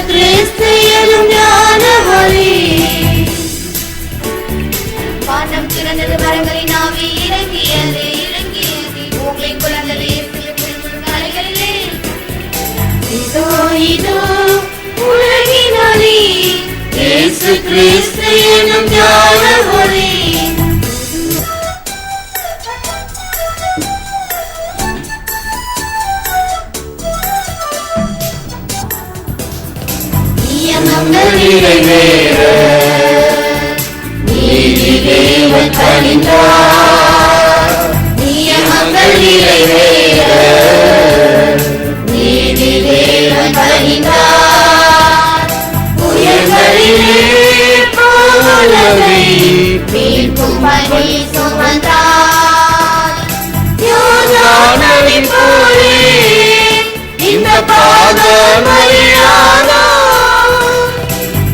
இயேசு கிறிஸ்து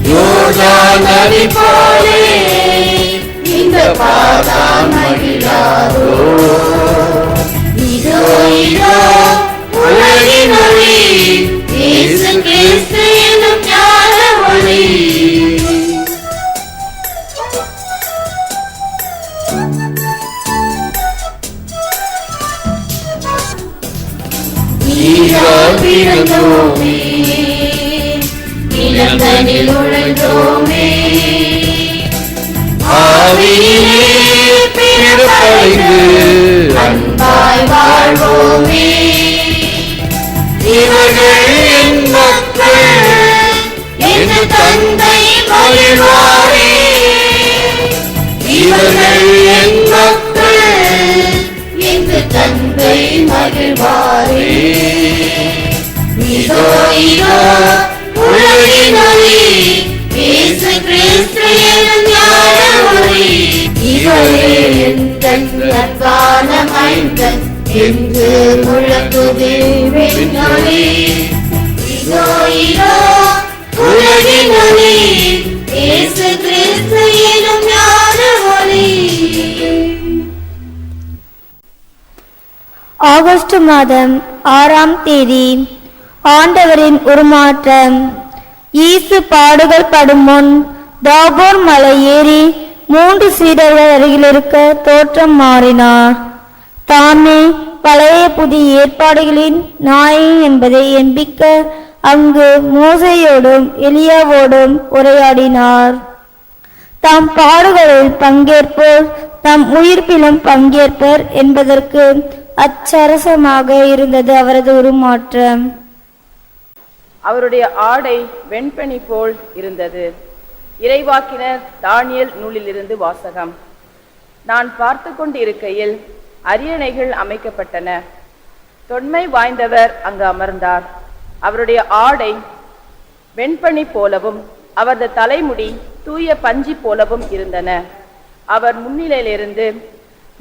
யோனானவி போலே இந்த பாதம் பிறந்தோமே. இளந்தனில் உழைந்தோமே. ஆவியிலே பிறப்படைந்து அன்பாய் வா பூமி இவர்கள் என் மக்கள் என் தந்தை மகிழ்வாரே. இவர்கள் என் மக்கள் என் தந்தை மகிழ்வாரே. இதோ இதோ உலகின் ஒளி இயேசு கிறிஸ்து எனும் ஞான ஒளி இவரே எந்தன் அன்பான மைந்தன் என்று முழங்குதே இதோ இதோ உலகின் ஒளி. இயேசு கிறிஸ்து எனும் ஞான ஒளி. ஆகஸ்ட் மாதம் ஆறாம் தேதி ஆண்டவரின் உருமாற்றம். ஈசு பாடுகள் படும் முன் தாபோர் மலை ஏறி மூன்று சீடர்கள் அருகிலிருக்க தோற்றம் மாறினார். தாமே பழைய புதிய ஏற்பாடுகளின் நாயகன் என்பதை எண்பிக்க அங்கு மோசையோடும் எலியாவோடும் உரையாடினார். தாம் பாடுகளில் பங்கேற்போர் தம் உயிர்ப்பிலும் பங்கேற்பர் என்பதற்கு அச்சரசமாக இருந்தது அவரது உருமாற்றம். அவருடைய ஆடை வெண்பனி போல் இருந்தது. இறைவாக்கினர் தானியல் நூலிலிருந்து வாசகம். நான் பார்த்து கொண்டிருக்கையில் அரியணைகள் அமைக்கப்பட்டன. தொன்மை வாய்ந்தவர் அங்கு அமர்ந்தார். அவருடைய ஆடை வெண்பனி போலவும் அவரது தலைமுடி தூய பஞ்சி போலவும் இருந்தன. அவர் முன்னிலையிலிருந்து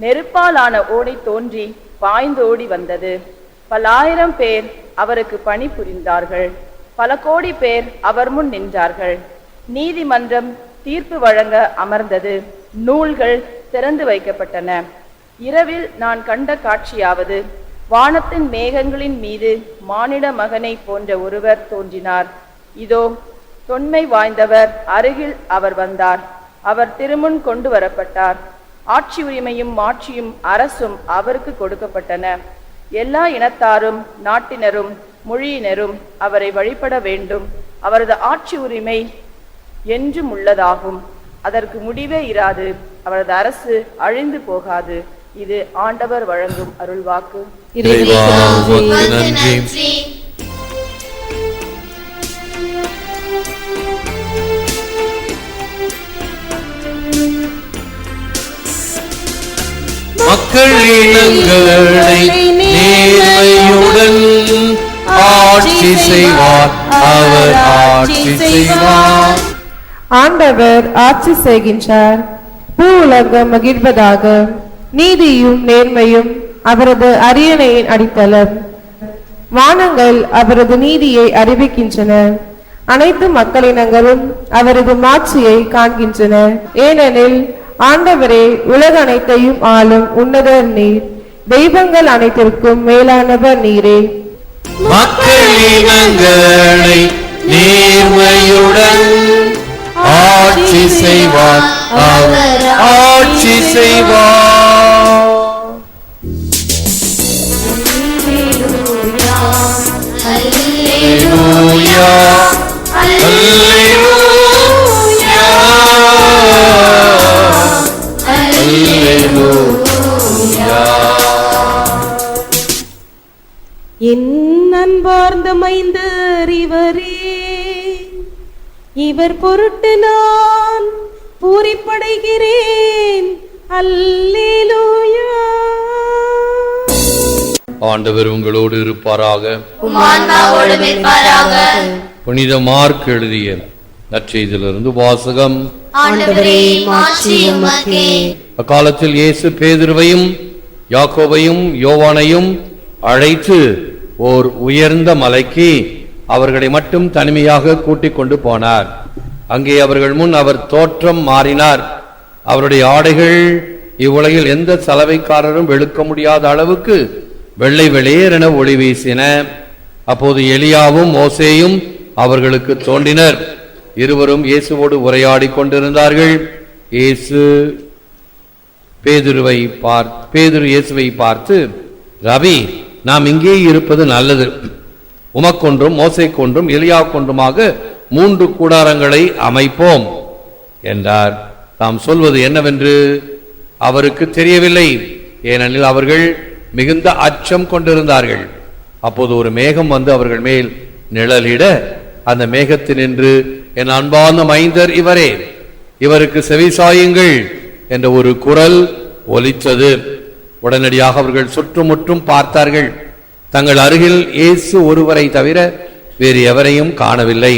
நெருப்பாலான ஓடை தோன்றி பாய்ந்தோடி வந்தது. பல்லாயிரம் பேர் அவருக்கு பணி புரிந்தார்கள். பல கோடி பேர் அவர் முன் நின்றார்கள். நீதிமன்றம் தீர்ப்பு வழங்க அமர்ந்தது. நூல்கள் திறந்து வைக்கப்பட்டன. இரவில் நான் கண்ட காட்சியாவது வானத்தின் மேகங்களின் மீது மானிட மகனை போன்ற ஒருவர் தோன்றினார். இதோ தொன்மை வாய்ந்தவர் அருகில் அவர் வந்தார். அவர் திருமுன் கொண்டு வரப்பட்டார். ஆட்சி உரிமையும் மாட்சியும் அரசும் அவருக்கு கொடுக்கப்பட்டன. எல்லா இனத்தாரும் நாட்டினரும் மொழியினரும் அவரை வழிபட வேண்டும். அவரது ஆட்சி உரிமை என்றும் உள்ளதாகும். அதற்கு முடிவே இராது. அவரது அரசு அழிந்து போகாது. இது ஆண்டவர் வழங்கும் அருள்வாக்கு நன்றி. மக்கள் இனங்களை நேர்மையுடன் ஆட்சி செய்வார். அவர் ஆட்சி செய்வார். ஆண்டவர் ஆட்சி செய்கின்றார். பூ உலகம் மகிழ்வதாக. நீதியும் நேர்மையும் அவரது அரியணையின் அடித்தளம். வானங்கள் அவரது நீதியை அறிவிக்கின்றன. அனைத்து மக்களினங்களும் அவரது மாட்சியை காண்கின்றன. ஏனெனில் ஆண்டவரே உலக அனைத்தையும் ஆளும் உன்னதர் நீர். தெய்வங்கள் அனைத்திற்கும் மேலானவர் நீரே. மக்களினங்களை நேர்மையுடன் ஆட்சி செய்வார். அவர் ஆட்சி செய்வார். என் அன்பார்ந்த மைந்தர் இவரே இவர் பொருட்டு நான் பூரிப்படைகிறேன். அல்ல ஆண்டவர் உங்களோடு இருப்பாராக. புனித மார்க் எழுதிய நற்செய்தியிலிருந்து வாசகம். அக்காலத்தில் இயேசு பேதுருவையும் யாக்கோபையும் யோவானையும் அழைத்து ஓர் உயர்ந்த மலைக்கு அவர்களை மட்டும் தனிமையாக கூட்டிக் கொண்டு போனார். அங்கே அவர்கள் முன் அவர் தோற்றம் மாறினார். அவருடைய ஆடைகள் இவ்வுலகில் எந்த சலவைக்காரரும் வெளுக்க முடியாத அளவுக்கு வெள்ளை வெளியேறென ஒளி வீசின. அப்போது எலியாவும் மோசேயும் அவர்களுக்கு தோன்றினர். இருவரும் இயேசுவோடு உரையாடிக் கொண்டிருந்தார்கள். இயேசு பேதுருவை பார் பேதுரு இயேசுவை பார்த்து ரவி நாம் இங்கே இருப்பது நல்லது. உமக்கொன்றும் மோசைக்கொன்றும் எலியா கொன்றுமாக மூன்று கூடாரங்களை அமைப்போம். என்றார். தாம் சொல்வது என்னவென்று அவருக்கு தெரியவில்லை. ஏனெனில் அவர்கள் மிகுந்த அச்சம் கொண்டிருந்தார்கள். அப்போது ஒரு மேகம் வந்து அவர்கள் மேல் நிழலிட அந்த மேகத்தினின்று என் அன்பான மைந்தர் இவரே இவருக்கு செவிசாயுங்கள் என்ற ஒரு குரல் ஒலித்தது. உடனடியாக அவர்கள் சுற்றுமுற்றும் பார்த்தார்கள். தங்கள் அருகில் இயேசு ஒருவரை தவிர வேறு எவரையும் காணவில்லை.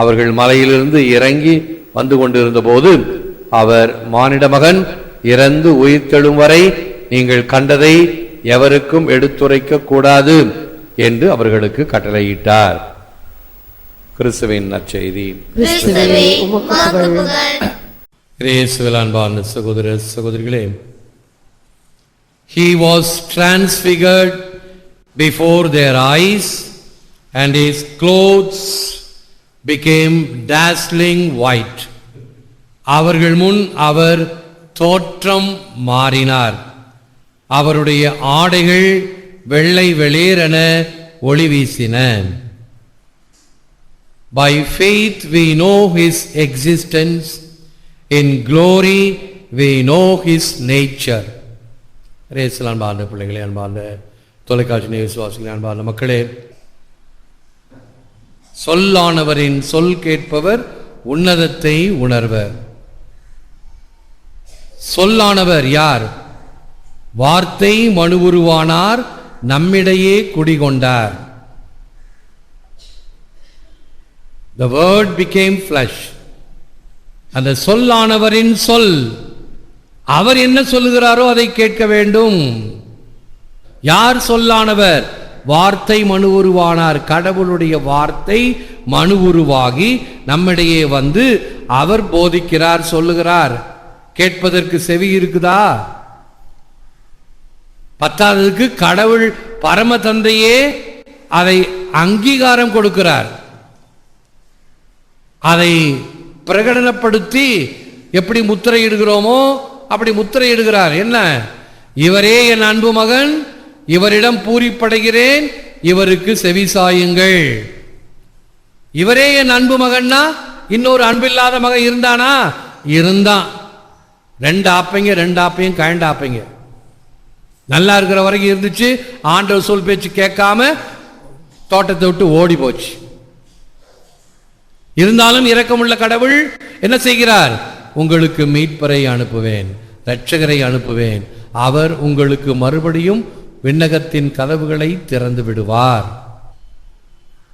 அவர்கள் மலையிலிருந்து இறங்கி வந்து கொண்டிருந்த போது அவர் மானிட மகன் இறந்து உயிர்த்தெழும் வரை நீங்கள் கண்டதை எவருக்கும் எடுத்துரைக்க கூடாது என்று அவர்களுக்கு கட்டளையிட்டார். கிறிஸ்துவின் நற்செய்தி. அன்பார்ந்த சகோதர சகோதரிகளே He was transfigured before their eyes and his clothes became dazzling white. அவர்கள் முன் அவர் தோற்றம் மாறினார். அவருடைய ஆடைகள் வெள்ளை வெளியேறென ஒளி வீசின. By faith we know his existence in glory we know his nature ரேசில் அன்பார்ந்த பிள்ளைகளே அன்பார்ந்த தொலைக்காட்சி விசுவாசிகளே அன்பார்ந்த மக்களே. சொல்லானவரின் சொல் கேட்பவர் உன்னதத்தை உணர்வர். சொல்லானவர் யார்? வார்த்தை மனுவுருவானார் நம்மிடையே குடிகொண்டார். த வேர்ட் பிகேம் ஃப்ளஷ் அந்த சொல்லானவரின் சொல் அவர் என்ன சொல்லுகிறாரோ அதை கேட்க வேண்டும். யார் சொல்லானவர்? வார்த்தை மனு உருவானார் கடவுளுடைய வார்த்தை மனு உருவாகி நம்மிடையே வந்து அவர் போதிக்கிறார் சொல்லுகிறார். கேட்பதற்கு செவி இருக்குதா? பத்தாததுக்கு கடவுள் பரம தந்தையே அதை அங்கீகாரம் கொடுக்கிறார். அதை பிரகடனப்படுத்தி எப்படி முத்திரையிடுகிறோமோ அப்படி முத்திரையிடுகிறார். என்ன? இவரே என் அன்பு மகன் இவரிடம் பூரிப்படைகிறேன் இவருக்கு செவி சாயுங்கள். இவரே என் அன்பு மகன்னா இன்னொரு அன்பில்லாத மகன் இருந்தானா? இருந்தான். ரெண்டு ஆப்பைங்க ரெண்டு ஆப்பையும் கழண்டு ஆப்பைங்க. நல்லா இருக்கிற வரைக்கும் இருந்துச்சு. ஆண்டவர் சொல் பேச்சு கேட்காம தோட்டத்தை விட்டு ஓடி போச்சு. இருந்தாலும் இரக்கமுள்ள கடவுள் என்ன செய்கிறார்? உங்களுக்கு மீட்பரை அனுப்புவேன் இரட்சகரை அனுப்புவேன். அவர் உங்களுக்கு மறுபடியும் விண்ணகத்தின் கதவுகளை திறந்து விடுவார்.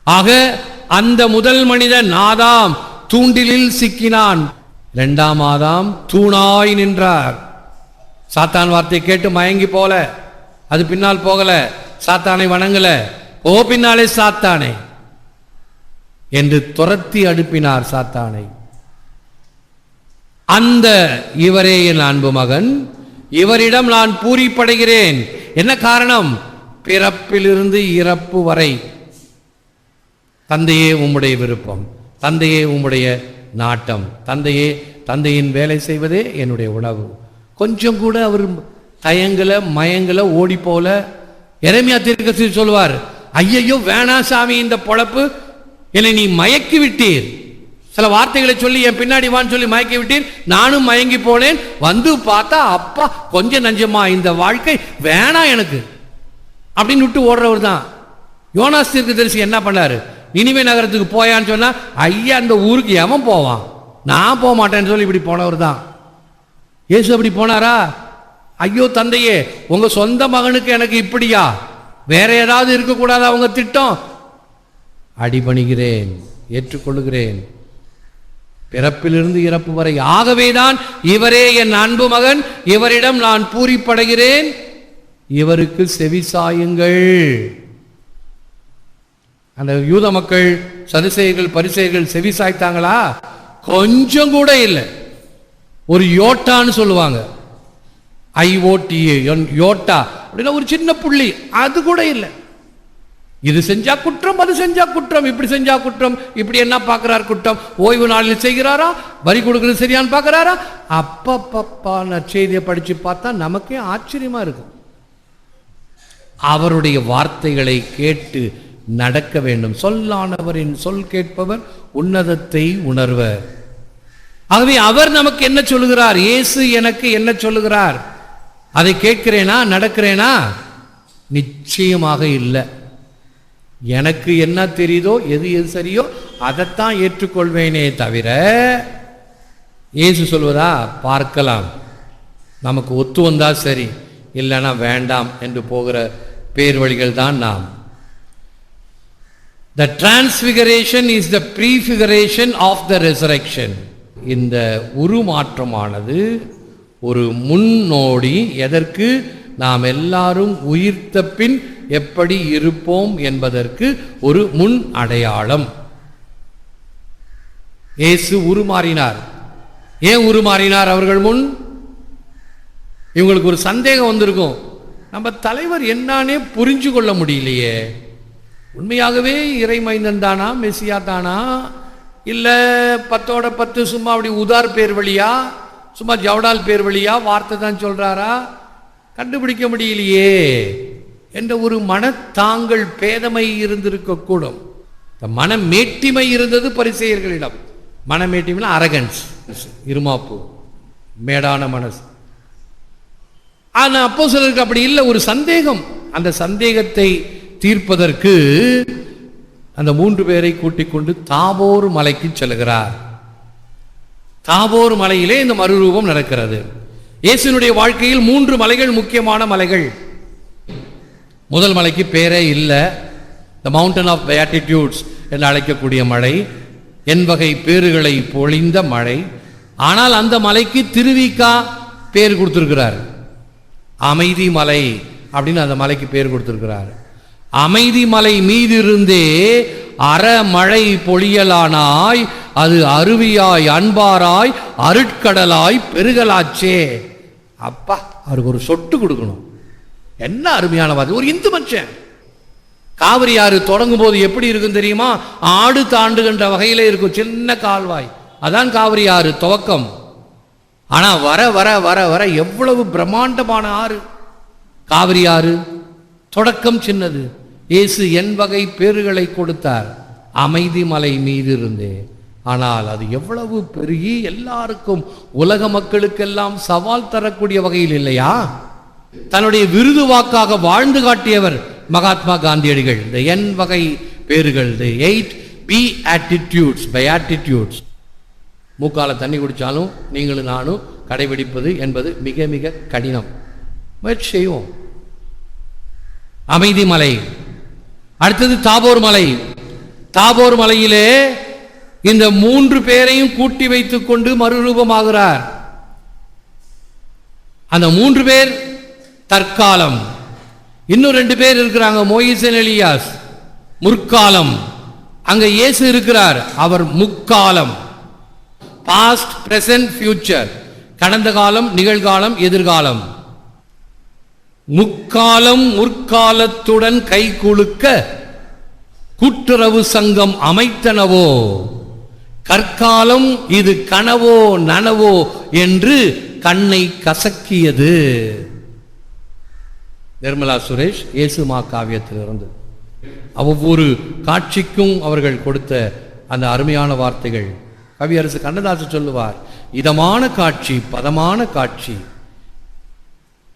ஆக அந்த முதல் மனிதன் ஆதாம் தூண்டிலில் சிக்கினான். இரண்டாம் ஆதாம் தூணாய் நின்றார். சாத்தான் வார்த்தை கேட்டு மயங்கி போகல அது பின்னால் போகல. சாத்தானை வணங்கல. ஓ பின்னாலே சாத்தானே. என்று துரத்தி அனுப்பினார் சாத்தானை. அந்த இவரே என் அன்பு மகன். இவரிடம் நான் பூரிப்படைகிறேன். என்ன காரணம்? பிறப்பிலிருந்து இறப்பு வரை. தந்தையே உம்முடைய விருப்பம். தந்தையே உம்முடைய நாட்டம். தந்தையே தந்தையின் வேலை செய்வதே என்னுடைய உணவு. கொஞ்சம் கூட அவர் தயங்கலை மயங்கலை ஓடி போல எரேமியா தீர்க்கசி சொல்வார் ஐயையோ வேணா சாமி இந்த பொழப்பு என்னை நீ மயக்கி விட்டீர். சில வார்த்தைகளை சொல்லி என் பின்னாடி வான்னு சொல்லி மயக்கி விட்டீர். நானும் மயங்கி போனேன். வந்து பார்த்தா அப்பா கொஞ்சம் நஞ்சமா இந்த வாழ்க்கை வேணாம் எனக்கு. அப்படின்னு விட்டு ஓடுறவர் தான். யோனாஸ் தீர்க்கதரிசி என்ன பண்ணாரு? இனிமே நகரத்துக்கு போயான்னு சொன்னா ஐயா அந்த ஊருக்கு எவன் போவான்? நான் போக மாட்டேன்னு சொல்லி இப்படி போனவர் தான். இயேசு அப்படி போனாரா? ஐயோ தந்தையே உங்க சொந்த மகனுக்கு எனக்கு இப்படியா? வேற ஏதாவது இருக்கக்கூடாதா உங்க திட்டம்? அடிபணிகிறேன் ஏற்றுக்கொள்கிறேன் பிறப்பிலிருந்து இறப்பு வரை ஆகவேதான் இவரே என் அன்பு மகன் இவரிடம் நான் பூரிப்படைகிறேன். இவருக்கு செவிசாயுங்கள் அந்த யூத மக்கள் சதுசேயர்கள் பரிசெயர்கள் செவி சாய்த்தாங்களா? கொஞ்சம் கூட இல்லை. ஒரு யோட்டான்னு சொல்லுவாங்க. ஐஓடிஏ யோட்டா. அப்படின்னா ஒரு சின்ன புள்ளி. அது கூட இல்லை. இது செஞ்சா குற்றம் அது செஞ்சா குற்றம். இப்படி செஞ்சா குற்றம் இப்படி என்ன பார்க்கிறார் குற்றம்? ஓய்வு நாளில் செய்கிறாரா? வரி கொடுக்கறது சரியான்னு பார்க்குறாரா? அப்பப்பப்பா நற்செய்தியை படிச்சு பார்த்தா நமக்கே ஆச்சரியமா இருக்கும். அவருடைய வார்த்தைகளை கேட்டு நடக்க வேண்டும். சொல்லானவரின் சொல் கேட்பவர் உன்னதத்தை உணர்வர். ஆகவே அவர் நமக்கு என்ன சொல்லுகிறார்? இயேசு எனக்கு என்ன சொல்லுகிறார்? அதை கேட்கிறேனா? நடக்கிறேனா? நிச்சயமாக இல்லை. எனக்கு என்ன தெரியுதோ எது எது சரியோ அதைத்தான் ஏற்றுக்கொள்வேனே தவிர இயேசு சொல்வதா? பார்க்கலாம். நமக்கு ஒத்து வந்தா சரி இல்லைன்னா வேண்டாம் என்று போகிற பேர் வழிகள் தான் நாம். The transfiguration is the prefiguration of the resurrection இந்த உருமாற்றமானது ஒரு முன்னோடி எதற்கு? நாம் எல்லாரும் உயிர்த்த பின் எப்படி இருப்போம் என்பதற்கு ஒரு முன் அடையாளம். இயேசு உருமாறினார். ஏன் உருமாறினார் அவர்கள் முன்? இவங்களுக்கு ஒரு சந்தேகம் வந்திருக்கும். நம்ம தலைவர் என்னானே புரிஞ்சு கொள்ள முடியலையே. உண்மையாகவே இறைமைந்தன் தானா? மெஸ்ஸியா தானா? இல்லை பத்தோட பத்து சும்மா அப்படி உதார் பேர் வழியா சும்மா ஜவடால் பேர் வழியா வார்த்தை தான் சொல்கிறாரா கண்டுபிடிக்க முடியலையே. என்ற ஒரு மனத்தாங்கள் பேதமை இருந்திருக்கக்கூடும் இந்த மனமேட்டிமை இருந்தது பரிசெயர்களிடம். மனமேட்டிமைனா அரகன்ஸ் இருமாப்பு மேடான மனசு. ஆனால் அப்போ சிலருக்கு அப்படி இல்லை ஒரு சந்தேகம். அந்த சந்தேகத்தை தீர்ப்பதற்கு அந்த மூன்று பேரை கூட்டிக் கொண்டு தாபோர் மலைக்கு செல்கிறார். தாபோர் மலையிலே இந்த மறுரூபம் நடக்கிறது. இயேசுனுடைய வாழ்க்கையில் மூன்று மலைகள் முக்கியமான மலைகள். முதல் மலைக்கு பேரே இல்லை. த மவுண்டன் ஆஃப் பேட்டிடியூட்ஸ் என்று அழைக்கக்கூடிய மலை. என் வகை பேறுகளை பொழிந்த மலை. ஆனால் அந்த மலைக்கு திருவிக்கா பேர் கொடுத்திருக்கிறார். அமைதி மலை அப்படின்னு அந்த மலைக்கு பேர் கொடுத்திருக்கிறார். அமைதி மலை மீதிருந்தே அறமழை பொழியலானாய் அது அருவியாய் அன்பாராய் அருட்கடலாய் பெருகலாச்சே. அப்பா அவருக்கு ஒரு சொட்டு கொடுக்கணும். என்ன அருமையான வார்த்தை. ஒரு இந்து மனுஷன். காவிரி ஆறு தொடங்கும் போது எப்படி இருக்கும் தெரியுமா? ஆடு தாண்டுகின்ற வகையில் இருக்கும் சின்ன கால்வாய். அதான் காவிரி ஆறு துவக்கம். ஆனால் வர வர வர வர எவ்வளவு பிரம்மாண்டமான ஆறு. காவிரி ஆறு தொடக்கம் சின்னது. இயேசு என் வகை பேறுகளை கொடுத்தார். அமைதி மலை மீது இருந்தே. ஆனால் அது எவ்வளவு பெருகி எல்லாருக்கும் உலக மக்களுக்கெல்லாம் சவால் தரக்கூடிய வகையில் இல்லையா? தன்னுடைய விருது வாக்காக வாழ்ந்து காட்டியவர் மகாத்மா காந்தியடிகள். இந்த என் வகை பேறுகள் the eight beatitudes beatitudes. மூக்கால தண்ணி குடித்தாலும் நீங்களும் நானும் கடைபிடிப்பது என்பது மிக மிக கடினம். முயற்சி செய்வோம். அமைதி மலை அடுத்தது தாபோர் மலை. தாபோர் மலையிலே இந்த மூன்று பேரையும் கூட்டி வைத்துக் கொண்டு மறுரூபமாகிறார். அந்த மூன்று பேர் தற்காலம். இன்னும் ரெண்டு பேர் இருக்கிறாங்க மோயிசன் எலியாஸ். முற்காலம். அங்க இயேசு இருக்கிறார் அவர் முக்காலம். பாஸ்ட் பிரசன்ட் ஃபியூச்சர் கடந்த காலம் நிகழ்காலம் எதிர்காலம். முக்காலம் முற்காலத்துடன் கை குலுக்க கூட்டுறவு சங்கம் அமைத்தனவோ? கற்காலம் இது கனவோ நனவோ என்று கண்ணை கசக்கியது. நிர்மலா சுரேஷ் இயேசுமா காவியத்திலிருந்து. ஒவ்வொரு காட்சிக்கும் அவர்கள் கொடுத்த அந்த அருமையான வார்த்தைகள். கவியரசு கண்ணதாசன் சொல்லுவார் இதமான காட்சி பதமான காட்சி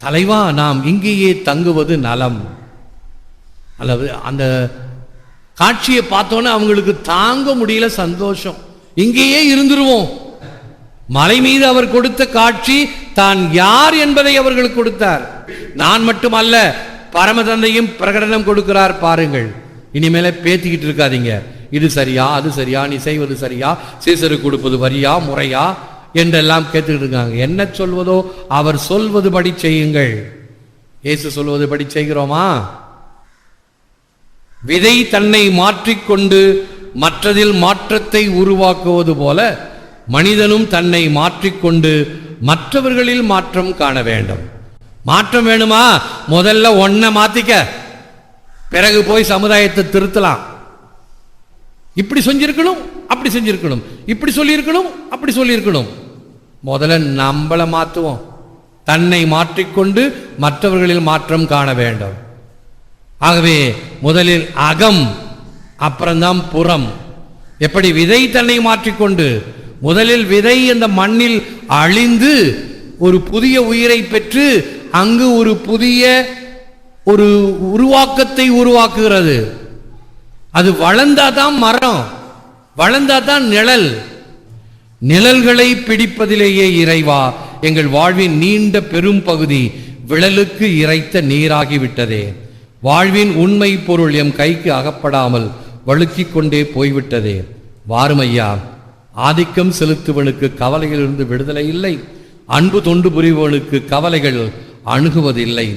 தலைவா நாம் இங்கேயே தங்குவது நலம். அல்லது அந்த காட்சியை பார்த்தோன்னே அவங்களுக்கு தாங்க முடியல சந்தோஷம். இங்கேயே இருந்துருவோம். மலை மீது அவர் கொடுத்த காட்சி தான் யார் என்பதை அவர்களுக்கு கொடுத்தார். நான் மட்டுமல்ல பரமதந்தையும் பிரகடனம் கொடுக்கிறார் பாருங்கள். இனிமேல பேத்திக்கிட்டு இருக்காதீங்க. இது சரியா அது சரியா நீ செய்வது சரியா சீசருக்கு கொடுப்பது வரியா முறையா என்றெல்லாம் கேட்டுக்கிட்டு இருக்காங்க என்ன சொல்வதோ அவர் சொல்வது படி செய்யுங்கள். இயேசு சொல்வது படி செய்கிறோமா? விதை தன்னை மாற்றிக்கொண்டு மற்றதில் மாற்றத்தை உருவாக்குவது போல மனிதனும் தன்னை மாற்றிக்கொண்டு மற்றவர்களில் மாற்றம் காண வேண்டும். மாற்றம் வேணுமா? முதல்ல ஒன்ன மாத்திக்க. பிறகு போய் சமுதாயத்தை திருத்தலாம். இப்படி செஞ்சிருக்கணும் அப்படி செஞ்சிருக்கணும். இப்படி சொல்லியிருக்கணும் அப்படி சொல்லியிருக்கணும். முதல்ல நம்மளை மாற்றுவோம். தன்னை மாற்றிக்கொண்டு மற்றவர்களில் மாற்றம் காண வேண்டும். ஆகவே முதலில் அகம் அப்புறம்தான் புறம். எப்படி விதை தன்னை மாற்றிக்கொண்டு முதலில் விதை அந்த மண்ணில் அழிந்து ஒரு புதிய உயிரை பெற்று அங்கு ஒரு புதிய ஒரு உருவாக்கத்தை உருவாக்குகிறது. அது வளர்ந்தாதான் மரம் வளர்ந்தாதான் நிழல். நிழல்களை பிடிப்பதிலேயே இறைவா எங்கள் வாழ்வின் நீண்ட பெரும் பகுதி விழலுக்கு இறைத்த நீராகிவிட்டதே. வாழ்வின் உண்மை பொருள் எம் கைக்கு அகப்படாமல் வழுக்கிக் கொண்டே போய்விட்டதே. வாருமையா ஆதிக்கம் செலுத்துவனுக்கு கவலையிலிருந்து விடுதலை இல்லை. அன்பு தொண்டு புரிபவனுக்கு கவலைகள் அணுகுவதில்லை.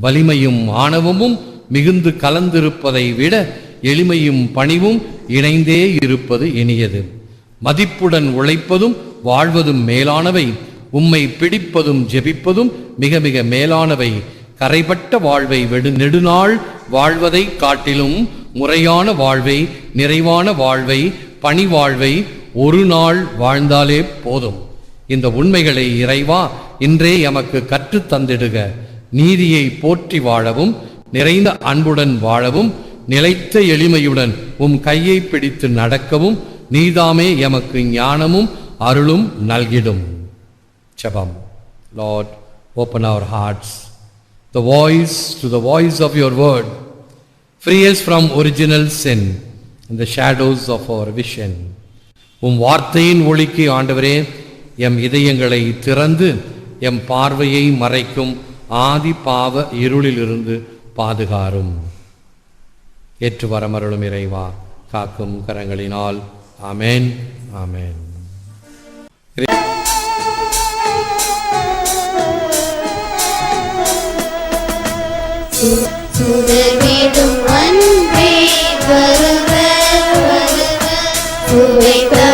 வலிமையும் ஆணவமும் மிகுந்து கலந்திருப்பதை விட எளிமையும் பணிவும் இணைந்தே இருப்பது இனியது. மதிப்புடன் உழைப்பதும் வாழ்வதும் மேலானவை. உம்மை பிடிப்பதும் ஜெபிப்பதும் மிக மிக மேலானவை. கரைபட்ட வாழ்வை வெடு நெடுநாள் வாழ்வதை காட்டிலும் முறையான வாழ்வை நிறைவான வாழ்வை பணி வாழ்வை ஒரு நாள் வாழ்ந்தாலே போதும். இந்த உண்மைகளை இறைவா இன்றே எமக்கு கற்றுத் தந்திடுக. நீதியை போற்றி வாழவும் நிறைந்த அன்புடன் வாழவும் நிலைத்த எளிமையுடன் உம் கையை பிடித்து நடக்கவும் நீதாமே எமக்கு ஞானமும் அருளும் நல்கிடும். செபம் Lord open our hearts the voice to the voice of your word frees us from original sin in the shadows of our vision உம் வார்த்தையின் ஒளிக்கு ஆண்டவரே எம் இதயங்களை திறந்து எம் பார்வையை மறைக்கும் ஆதி பாவ இருளிலிருந்து பாதுகாரும். ஏற்று வரமருளும் இறைவா காக்கும் கரங்களினால் ஆமேன் ஆமேன். சுடர்விடும் அன்பே வருக வருக.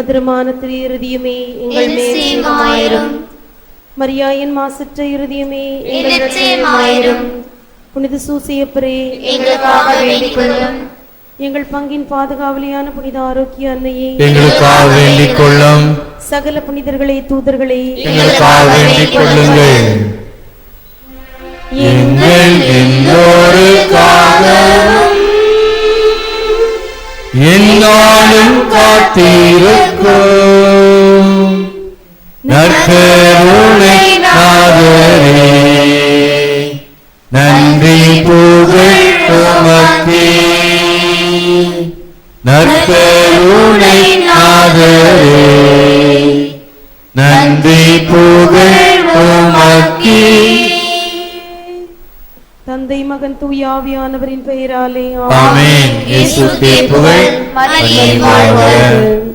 மதுரமான திரு இருதயமே எங்கள் மேல் என் சேமமாயிரும் சேமமாயிரும். மரியாயின் மாசற்ற இருதயமே நிச்சயமாயிரும் புனித சூசியப்பரே எங்களுக்காக வேண்டிக் கொள்ளும் எங்கள் பங்கின் பாதுகாவலியான புனித ஆரோக்கிய அன்னையே. எங்களுக்காக வேண்டிக் கொள்ளும் சகல புனிதர்களே தூதர்களே. எங்களுக்காக வேண்டிக் கொள்ளுங்கள் காத்திருக்கும். நற்கருணை நாதரே. நன்றி தூயாவியானவரின் பெயராலே. ஆமென். இயேசுவே புகழ். மரியே வாழ்க